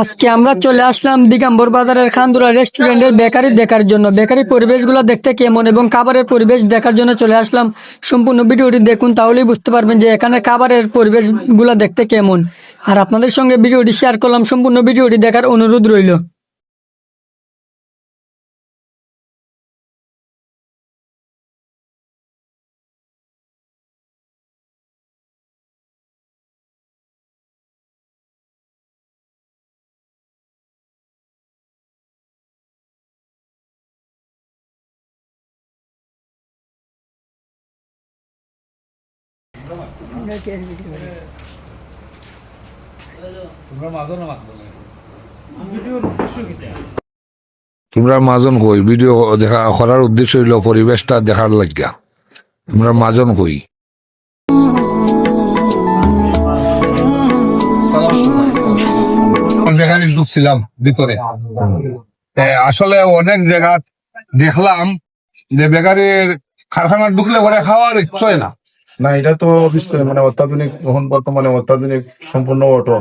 আজকে আমরা চলে আসলাম দিগাম্বর বাজারের খান্দুরা রেস্টুরেন্টের বেকারি দেখার জন্য। বেকারি পরিবেশগুলো দেখতে কেমন এবং খাবারের পরিবেশ দেখার জন্য চলে আসলাম। সম্পূর্ণ ভিডিওটি দেখুন, তাহলেই বুঝতে পারবেন যে এখানে খাবারের পরিবেশগুলো দেখতে কেমন। আর আপনাদের সঙ্গে ভিডিওটি শেয়ার করলাম, সম্পূর্ণ ভিডিওটি দেখার অনুরোধ রইল। তোমরা মাজন কই ভিডিও দেখা করার উদ্দেশ্য হইল পরিবেশটা দেখার লাগিয়া। তোমরা মাজন কই যেখানে ঢুকছিলাম ভিতরে আসলে অনেক জায়গা দেখলাম যে বেকারির কারখানা ঢুকলে পরে খাওয়ার ইচ্ছয় না। না এটা তো অবশ্যই মানে অত্যাধুনিক এখন বর্তমানে অত্যাধুনিক সম্পূর্ণ অটো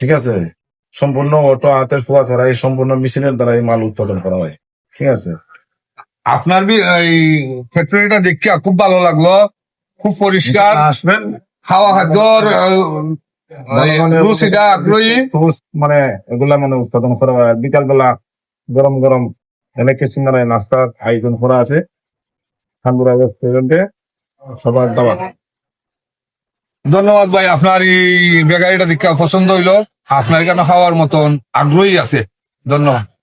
ঠিক আছে? সম্পূর্ণ অটো হাতের ফোয়া ছাড়া এই সম্পূর্ণ মেশিনের দ্বারা এই মাল উৎপাদন করা হয়। ঠিক আছে? আপনার এই ফ্যাক্টরিটা দেখে খুব ভালো লাগল। খুব পরিষ্কার। আসবেন। হাওয়া খাদ্যর মানে এগুলা মানে উৎপাদন করা হয়। বিকাল বেলা গরম গরম ইলেকট্রিক নাস্তার আয়োজন করা আছে। রেস্টুরেন্টে ধন্যবাদ ভাই, আপনার এই বেকারিটা দীক্ষা পছন্দ হইল। আপনার এখানে খাওয়ার মতন আগ্রহী আছে। ধন্যবাদ।